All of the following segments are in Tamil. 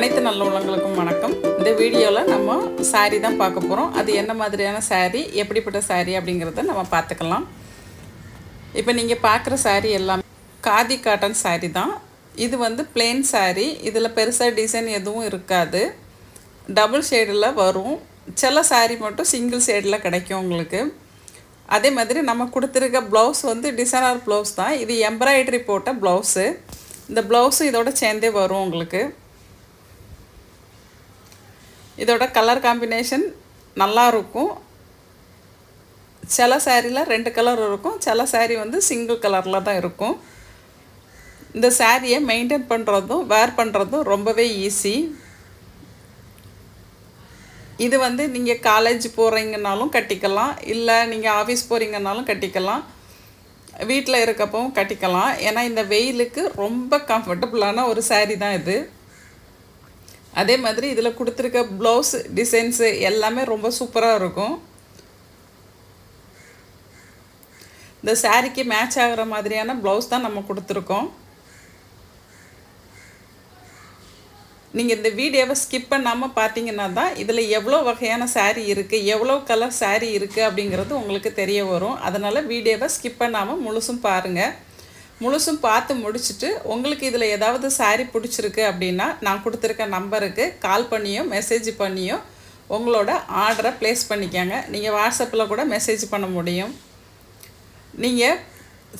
அனைத்து நல்ல உள்ளங்களுக்கும் வணக்கம். இந்த வீடியோவில் நம்ம saree தான் பார்க்க போகிறோம் அது என்ன மாதிரியான saree எப்படிப்பட்ட saree அப்படிங்கிறத நம்ம பார்த்துக்கலாம். இப்போ நீங்கள் பார்க்குற saree எல்லாம் காதி காட்டன் saree தான். இது வந்து பிளெயின் saree. இதில் பெருசாக டிசைன் எதுவும் இருக்காது. டபுள் ஷேடில் வரும். சில saree மட்டும் சிங்கிள் ஷேடில் கிடைக்கும் உங்களுக்கு. அதே மாதிரி நம்ம கொடுத்துருக்க ப்ளவுஸ் வந்து டிசைனர் ப்ளவுஸ் தான். இது எம்ப்ராய்டரி போட்ட ப்ளவுஸு இந்த ப்ளவுஸும் இதோட சேர்ந்தே வரும் உங்களுக்கு. இதோட கலர் காம்பினேஷன் நல்லா இருக்கும் சில சேரீயில் ரெண்டு கலர் இருக்கும். சில சேரீ வந்து சிங்கிள் கலரில் தான் இருக்கும். இந்த சாரியை மெயின்டைன் பண்ணுறதும் வேர் பண்ணுறதும் ரொம்பவே ஈஸி இது வந்து நீங்கள் காலேஜ் போகிறீங்கனாலும் கட்டிக்கலாம். இல்லை நீங்கள் ஆஃபீஸ் போகிறீங்கனாலும் கட்டிக்கலாம். வீட்டில் இருக்கப்பவும் கட்டிக்கலாம். ஏன்னா இந்த வெயிலுக்கு ரொம்ப கம்ஃபர்டபுளான ஒரு சேரீ தான் இது. அதே மாதிரி இதில் கொடுத்துருக்க ப்ளவுஸ் டிசைன்ஸு எல்லாமே ரொம்ப சூப்பராக இருக்கும். இந்த சாரிக்கு மேட்ச் ஆகிற மாதிரியான ப்ளவுஸ் தான் நம்ம கொடுத்துருக்கோம். நீங்கள் இந்த வீடியோவை ஸ்கிப் பண்ணாமல் பார்த்தீங்கன்னா தான் இதில் எவ்வளோ வகையான சாரீ இருக்குது எவ்வளோ கலர் சாரீ இருக்குது அப்படிங்கிறது உங்களுக்கு தெரிய வரும். அதனால் வீடியோவை ஸ்கிப் பண்ணாமல் முழுசும் பாருங்கள் முழுசும் பார்த்து முடிச்சுட்டு உங்களுக்கு இதில் ஏதாவது saree பிடிச்சிருக்கு அப்படின்னா நான் கொடுத்துருக்க நம்பருக்கு கால் பண்ணியும் மெசேஜ் பண்ணியும் உங்களோட ஆர்டரை ப்ளேஸ் பண்ணிக்கோங்க. நீங்கள் வாட்ஸ்அப்பில் கூட மெசேஜ் பண்ண முடியும். நீங்கள்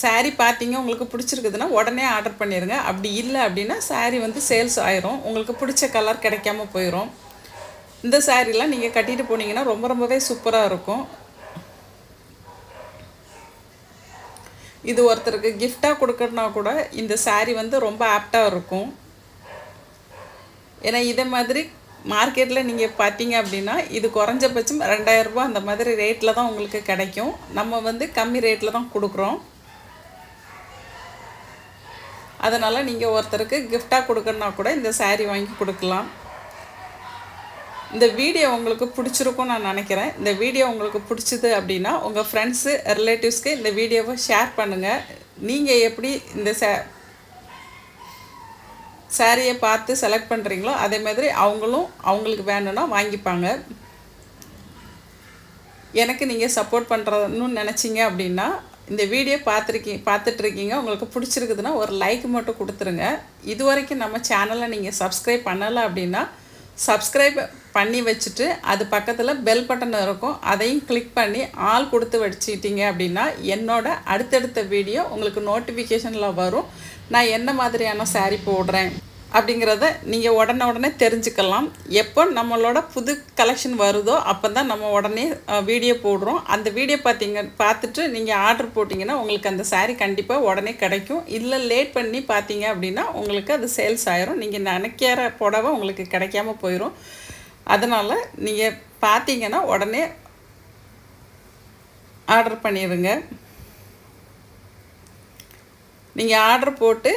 saree பார்த்தீங்க உங்களுக்கு பிடிச்சிருக்குதுன்னா உடனே ஆர்டர் பண்ணிடுங்க அப்படி இல்லை அப்படின்னா saree வந்து சேல்ஸ் ஆயிரும். உங்களுக்கு பிடிச்ச கலர் கிடைக்காம போயிடும் இந்த சாரீலாம் நீங்கள் கட்டிட்டு போனீங்கன்னா ரொம்ப ரொம்பவே சூப்பராக இருக்கும். இது ஒருத்தருக்கு கிஃப்டாக கொடுக்கறனா கூட இந்த சாரீ வந்து ரொம்ப ஆப்டாக இருக்கும். ஏன்னா இதே மாதிரி மார்க்கெட்டில் நீங்கள் பார்த்தீங்க அப்படின்னா இது குறைஞ்சபட்சம் ரெண்டாயிரரூபா அந்த மாதிரி ரேட்டில் தான் உங்களுக்கு கிடைக்கும். நம்ம வந்து கம்மி ரேட்டில் தான் கொடுக்குறோம். அதனால் நீங்கள் ஒருத்தருக்கு கிஃப்டாக கொடுக்கணுன்னா கூட இந்த சாரீ வாங்கி கொடுக்கலாம். இந்த வீடியோ உங்களுக்கு பிடிச்சிருக்கும்னு நான் நினைக்கிறேன். இந்த வீடியோ உங்களுக்கு பிடிச்சிது அப்படின்னா உங்கள் ஃப்ரெண்ட்ஸு ரிலேட்டிவ்ஸ்க்கு இந்த வீடியோவை ஷேர் பண்ணுங்கள் நீங்கள் எப்படி இந்த சே சாரியை பார்த்து செலக்ட் பண்ணுறீங்களோ அதே மாதிரி அவங்களும் அவங்களுக்கு வேணும்னா வாங்கிப்பாங்க. எனக்கு நீங்கள் சப்போர்ட் பண்ணுறதுன்னு நினச்சிங்க அப்படின்னா இந்த வீடியோ பார்த்துருக்கீ பார்த்துட்ருக்கீங்க உங்களுக்கு பிடிச்சிருக்குதுன்னா ஒரு லைக் மட்டும் கொடுத்துருங்க. இது வரைக்கும் நம்ம சேனலை நீங்கள் சப்ஸ்கிரைப் பண்ணலை அப்படின்னா சப்ஸ்கிரைப் பண்ணி வச்சுட்டு அது பக்கத்தில் பெல் பட்டன் இருக்கும். அதையும் கிளிக் பண்ணி ஆள் கொடுத்து வச்சுக்கிட்டீங்க அப்படின்னா என்னோட அடுத்தடுத்த வீடியோ உங்களுக்கு நோட்டிஃபிகேஷனில் வரும். நான் என்ன மாதிரியான saree போடுறேன் அப்படிங்கிறத நீங்கள் உடனே உடனே தெரிஞ்சுக்கலாம். எப்போ நம்மளோட புது கலெக்ஷன் வருதோ அப்போ தான் நம்ம உடனே வீடியோ போடுறோம். அந்த வீடியோ பார்த்தீங்க பார்த்துட்டு நீங்கள் ஆர்டர் போட்டிங்கன்னா உங்களுக்கு அந்த சாரீ கண்டிப்பாக உடனே கிடைக்கும். இல்லை லேட் பண்ணி பார்த்தீங்க அப்படின்னா உங்களுக்கு அது சேல்ஸ் ஆயிரும். நீங்கள் நினைக்கிற புடவை உங்களுக்கு கிடைக்காம போயிடும் அதனால் நீங்கள் பார்த்தீங்கன்னா உடனே ஆர்டர் பண்ணிடுங்க. நீங்கள் ஆர்டர் போட்டு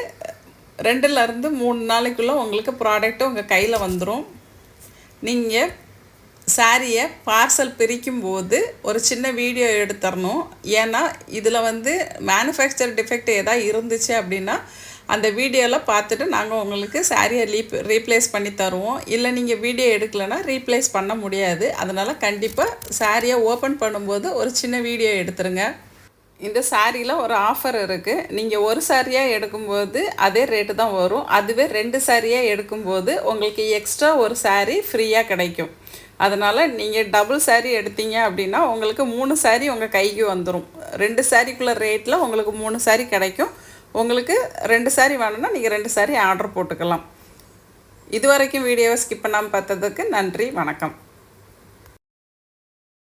ரெண்டுலேருந்து மூணு நாளைக்குள்ளே உங்களுக்கு ப்ராடக்ட்டு உங்கள் கையில் வந்துடும் நீங்கள் சாரியை பார்சல் பிரிக்கும்போது ஒரு சின்ன வீடியோ எடுத்துடணும் ஏன்னா இதில் வந்து மேனுஃபேக்சர் டிஃபெக்ட் எதாவது இருந்துச்சு அப்படின்னா அந்த வீடியோவில் பார்த்துட்டு நாங்கள் உங்களுக்கு சாரியை ரீப் ரீப்ளேஸ் பண்ணி தருவோம். இல்லை நீங்கள் வீடியோ எடுக்கலைன்னா ரீப்ளேஸ் பண்ண முடியாது. அதனால் கண்டிப்பாக சாரியை ஓப்பன் பண்ணும்போது ஒரு சின்ன வீடியோ எடுத்துருங்க. இந்த சாரியில் ஒரு ஆஃபர் இருக்குது நீங்கள் ஒரு சாரியாக எடுக்கும்போது அதே ரேட்டு தான் வரும். அதுவே ரெண்டு சாரியாக எடுக்கும்போது உங்களுக்கு எக்ஸ்ட்ரா ஒரு சாரீ ஃப்ரீயாக கிடைக்கும். அதனால் நீங்கள் டபுள் சாரீ எடுத்தீங்க அப்படின்னா உங்களுக்கு மூணு சாரீ உங்கள் கைக்கு வந்துடும் ரெண்டு சாரிக்குள்ள ரேட்டில் உங்களுக்கு மூணு சாரீ கிடைக்கும். உங்களுக்கு ரெண்டு சாரீ வேணும்னா நீங்கள் ரெண்டு சாரீ ஆர்டர் போட்டுக்கலாம். இது வரைக்கும் வீடியோவை ஸ்கிப் பண்ணாமல் பார்த்ததுக்கு நன்றி வணக்கம்.